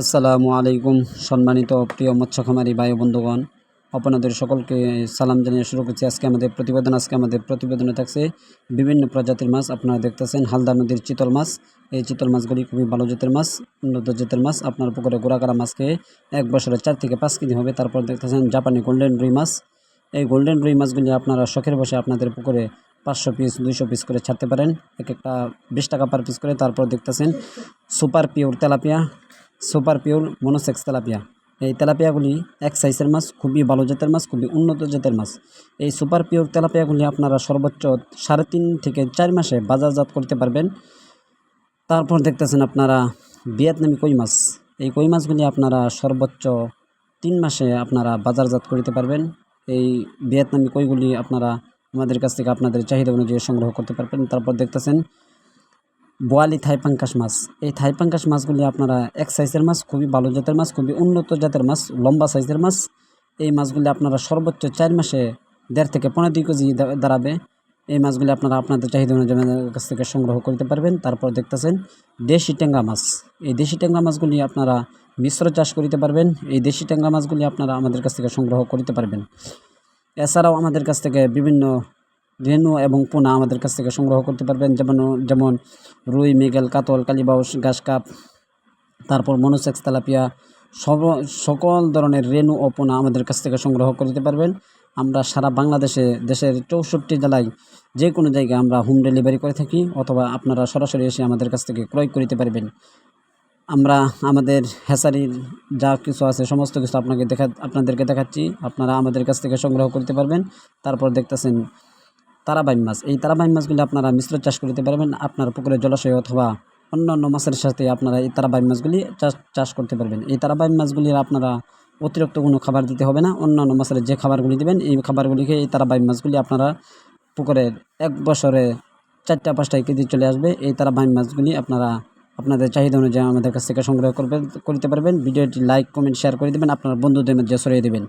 আসসালামু আলাইকুম, সম্মানিত প্রিয় মৎস্য খামারি বন্ধুগণ। আপনাদের সকলকে সালাম জানিয়ে শুরু করছি। আজকে আমাদের প্রতিবেদন, আজকে আমাদের প্রতিবেদনে থাকছে বিভিন্ন প্রজাতির মাছ। আপনারা দেখতেছেন হালদা নদীর চিতল মাছ। এই চিতল মাছগুলি খুবই ভালো জাতের মাছ, উন্নত জাতের মাছ। আপনার পুকুরে গোড়াকারা মাছকে এক বছরে চার থেকে পাঁচ কেজি হবে। তারপর দেখতেছেন জাপানি গোল্ডেন রুই মাছ। এই গোল্ডেন রুই মাছগুলি আপনারা শখের বসে আপনাদের পুকুরে পাঁচশো পিস, দুইশো পিস করে ছাড়তে পারেন। এক একটা বিশ টাকা পার পিস করে। তারপর দেখতেছেন super pure tilapia. Super pure monosex tilapia. এই তেলাপিয়াগুলি এক সাইজের মাছ, খুবই ভালো জাতের মাছ, খুবই উন্নত জাতের মাছ। এই সুপার পিওর তেলাপিয়াগুলি আপনারা সর্বোচ্চ সাড়ে তিন থেকে চার মাসে বাজারজাত করতে পারবেন। তারপর দেখতেছেন আপনারা ভিয়েতনামি কই মাছ। এই কই মাছগুলি আপনারা সর্বোচ্চ তিন মাসে আপনারা বাজারজাত করতে পারবেন। এই ভিয়েতনামি কইগুলি আপনারা আমাদের কাছ থেকে আপনাদের চাহিদা অনুযায়ী সংগ্রহ করতে পারবেন। তারপর দেখতেছেন বোয়ালি থাই পাঙ্কাশ মাছ। এই থাই পাঙ্কাশ মাছগুলি আপনারা এক সাইজের মাছ, খুবই ভালো জাতের মাছ, খুবই উন্নত জাতের মাছ, লম্বা সাইজের মাছ। এই মাছগুলি আপনারা সর্বোচ্চ চার মাসে দেড় থেকে পনেরো দুই কেজি দাঁড়াবে। এই মাছগুলি আপনারা আপনাদের চাহিদা অনুযায়ী কাছ থেকে সংগ্রহ করতে পারবেন। তারপর দেখতেছেন দেশি ট্যাংরা মাছ। এই দেশি ট্যাংরা মাছগুলি আপনারা মিশ্র চাষ করিতে পারবেন। এই দেশি ট্যাংরা মাছগুলি আপনারা আমাদের কাছ থেকে সংগ্রহ করতে পারবেন। এছাড়াও আমাদের কাছ থেকে বিভিন্ন রেনু এবং পোনা আমাদের কাছ থেকে সংগ্রহ করতে পারবেন। যেমন যেমন রুই, মৃগেল, কাতল, কালিবাউস ঘাস কাপ তারপর মনোসেক্স, তেলাপিয়া, সব, সকল ধরনের রেনু ও পোনা আমাদের কাছ থেকে সংগ্রহ করতে পারবেন। আমরা সারা বাংলাদেশে, দেশের চৌষট্টি জেলায় যে কোনো জায়গায় আমরা হোম ডেলিভারি করে থাকি অথবা আপনারা সরাসরি এসে আমাদের কাছ থেকে ক্রয় করতে পারবেন। আমরা আমাদের হ্যাসারির যা কিছু আছে, সমস্ত কিছু আপনাকে দেখা, আপনাদেরকে দেখাচ্ছি। আপনারা আমাদের কাছ থেকে সংগ্রহ করতে পারবেন। তারপর দেখতেছেন তারাবাইন মাছ। এই তারাবাইন মাছগুলি আপনারা মিশ্র চাষ করতে পারবেন আপনার পুকুরে জলাশয় অথবা অন্যান্য মাছের সাথে আপনারা এই তারাবাইন মাছগুলি চাষ চাষ করতে পারবেন। এই তারাবাইন মাছগুলির আপনারা অতিরিক্ত কোনো খাবার দিতে হবে না। অন্যান্য মাছের যে খাবারগুলি দিবেন, এই খাবারগুলিকে এই তারাবাইন মাছগুলি আপনারা পুকুরের এক বছরে চারটা, পাঁচটা কেজি চলে আসবে। এই তারাবাইন মাছগুলি আপনারা আপনাদের চাহিদা অনুযায়ী আমাদের কাছ থেকে সংগ্রহ করবেন করতে পারবেন। ভিডিওটি লাইক, কমেন্ট, শেয়ার করে দেবেন। আপনার বন্ধুদের মধ্যে ছড়িয়ে দেবেন।